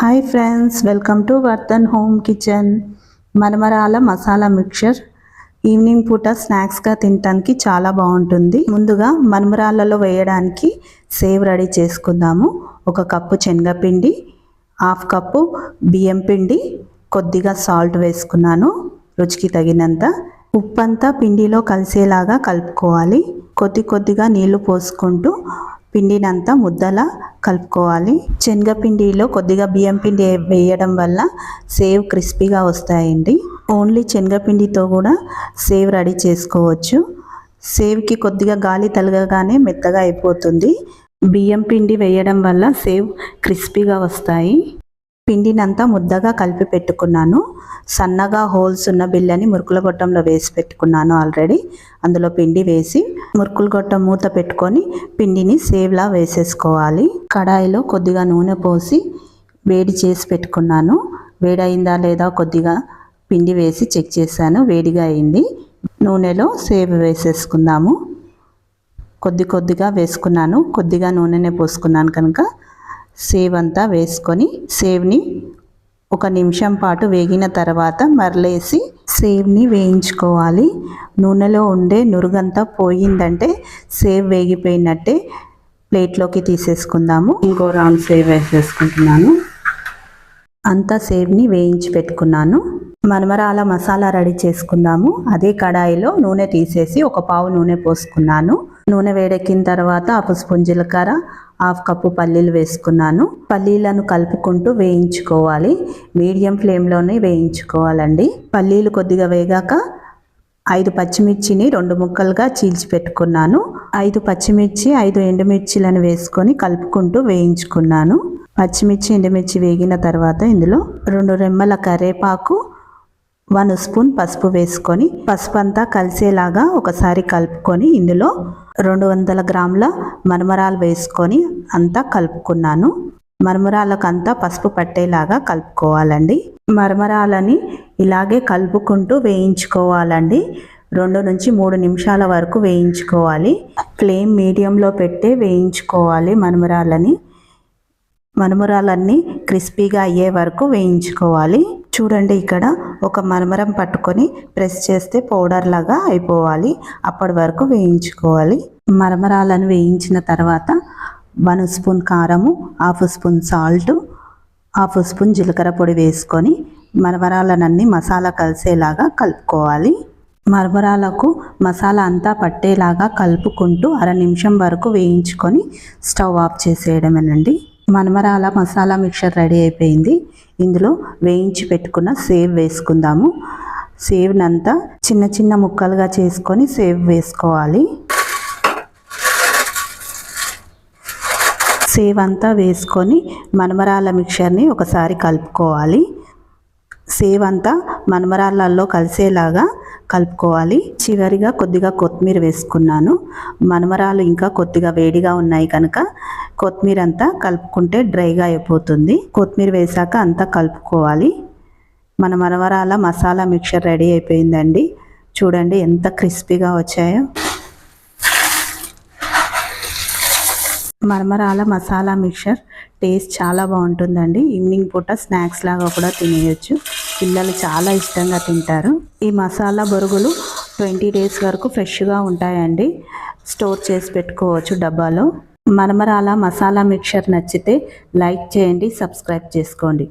Hi friends welcome to Vardhan home kitchen మరమరాల masala mixture evening పూట స్నాక్స్గా తినడానికి చాలా బాగుంటుంది. ముందుగా మరమరాలలో వేయడానికి సేవ్ రెడీ చేసుకుందాము. ఒక కప్పు శనగపిండి హాఫ్ కప్పు బియ్యం పిండి కొద్దిగా సాల్ట్ వేసుకున్నాను. రుచికి తగినంత ఉప్పు అంతా పిండిలో కలిసేలాగా కలుపుకోవాలి. కొద్ది కొద్దిగా నీళ్ళు పోసుకుంటూ పిండినంతా ముద్దలా కలుపుకోవాలి. శనగపిండిలో కొద్దిగా బియ్యం పిండి వేయడం వల్ల సేవ్ క్రిస్పీగా వస్తాయండి. ఓన్లీ శనగపిండితో కూడా సేవ్ రెడీ చేసుకోవచ్చు. సేవ్కి కొద్దిగా గాలి తలగగానే మెత్తగా అయిపోతుంది. బియ్యం పిండి వేయడం వల్ల సేవ్ క్రిస్పీగా వస్తాయి. పిండినంతా ముద్దగా కలిపి పెట్టుకున్నాను. సన్నగా హోల్స్ ఉన్న బిల్లని మురుకుల గొట్టంలో వేసి పెట్టుకున్నాను ఆల్రెడీ. అందులో పిండి వేసి మురుకుల గొట్టం మూత పెట్టుకొని పిండిని సేవ్లా వేసేసుకోవాలి. కడాయిలో కొద్దిగా నూనె పోసి వేడి చేసి పెట్టుకున్నాను. వేడయిందా లేదా కొద్దిగా పిండి వేసి చెక్ చేశాను. వేడిగా అయింది. నూనెలో సేవ్ వేసేసుకుందాము. కొద్ది కొద్దిగా వేసుకున్నాను. కొద్దిగా నూనెనే పోసుకున్నాను కనుక సేవ్ అంతా వేసుకొని సేవ్ని ఒక నిమిషం పాటు వేగిన తర్వాత మరలేసి సేవ్ని వేయించుకోవాలి. నూనెలో ఉండే నురుగంతా పోయిందంటే సేవ్ వేగిపోయినట్టే ప్లేట్లోకి తీసేసుకుందాము. ఇంకో రౌండ్ సేవ్ వేసేసుకుంటున్నాను. అంతా సేవ్ని వేయించి పెట్టుకున్నాను. మనమరాల మసాలా రెడీ చేసుకుందాము. అదే కడాయిలో నూనె తీసేసి ఒక పావు నూనె పోసుకున్నాను. నూనె వేడెక్కిన తర్వాత ఒక స్పూన్ జీలకర్ర హాఫ్ కప్పు పల్లీలు వేసుకున్నాను. పల్లీలను కలుపుకుంటూ వేయించుకోవాలి. మీడియం ఫ్లేమ్లోనే వేయించుకోవాలండి. పల్లీలు కొద్దిగా వేగాక ఐదు పచ్చిమిర్చిని రెండు ముక్కలుగా చీల్చి పెట్టుకున్నాను. ఐదు పచ్చిమిర్చి ఐదు ఎండుమిర్చిలను వేసుకొని కలుపుకుంటూ వేయించుకున్నాను. పచ్చిమిర్చి ఎండుమిర్చి వేగిన తర్వాత ఇందులో రెండు రెమ్మల కరేపాకు వన్ స్పూన్ పసుపు వేసుకొని పసుపు అంతా కలిసేలాగా ఒకసారి కలుపుకొని ఇందులో రెండు వందల గ్రాముల మరమరాలు వేసుకొని అంతా కలుపుకున్నాను. మరమరాలకంతా పసుపు పట్టేలాగా కలుపుకోవాలండి. మరమరాలని ఇలాగే కలుపుకుంటూ వేయించుకోవాలండి. రెండు నుంచి మూడు నిమిషాల వరకు వేయించుకోవాలి. ఫ్లేమ్ మీడియంలో పెట్టే వేయించుకోవాలి మరమరాలని మరమరాలన్నీ క్రిస్పీగా అయ్యే వరకు వేయించుకోవాలి. చూడండి ఇక్కడ ఒక మరమరం పట్టుకొని ప్రెస్ చేస్తే పౌడర్ లాగా అయిపోవాలి. అప్పటి వరకు వేయించుకోవాలి. మరమరాలను వేయించిన తర్వాత వన్ స్పూన్ కారము half spoon salt half spoon జీలకర్ర పొడి వేసుకొని మరమరాలనన్నీ మసాలా కలిసేలాగా కలుపుకోవాలి. మరమరాలకు మసాలా అంతా పట్టేలాగా కలుపుకుంటూ అర నిమిషం వరకు వేయించుకొని స్టవ్ ఆఫ్ చేసేయడమేనండి. మనమరాల మసాలా మిక్చర్ రెడీ అయిపోయింది. ఇందులో వేయించి పెట్టుకున్న సేవ్ వేసుకుందాము. సేవ్నంతా చిన్న చిన్న ముక్కలుగా చేసుకొని సేవ్ వేసుకోవాలి. సేవ్ అంతా వేసుకొని మనమరాల మిక్చర్ని ఒకసారి కలుపుకోవాలి. సేవ్ అంతా మనమరాళ్ళల్లో కలిసేలాగా కలుపుకోవాలి. చివరిగా కొద్దిగా కొత్తిమీర వేసుకున్నాను. మనమరాలు ఇంకా కొద్దిగా వేడిగా ఉన్నాయి కనుక కొత్తిమీర అంతా కలుపుకుంటే డ్రైగా అయిపోతుంది. కొత్తిమీర వేసాక అంతా కలుపుకోవాలి. మన మనవరాల మసాలా మిక్చర్ రెడీ అయిపోయిందండి. చూడండి ఎంత క్రిస్పీగా వచ్చాయో. మరమరాల మసాలా మిక్చర్ టేస్ట్ చాలా బాగుంటుందండి. ఈవినింగ్ పూట స్నాక్స్ లాగా కూడా తినేయచ్చు. పిల్లలు చాలా ఇష్టంగా తింటారు. ఈ మసాలా బొరుగులు ట్వంటీ డేస్ వరకు ఫ్రెష్గా ఉంటాయండి. స్టోర్ చేసి పెట్టుకోవచ్చు డబ్బాలో. మరమరాల మసాలా మిక్చర్ నచ్చితే లైక్ చేయండి సబ్స్క్రైబ్ చేసుకోండి.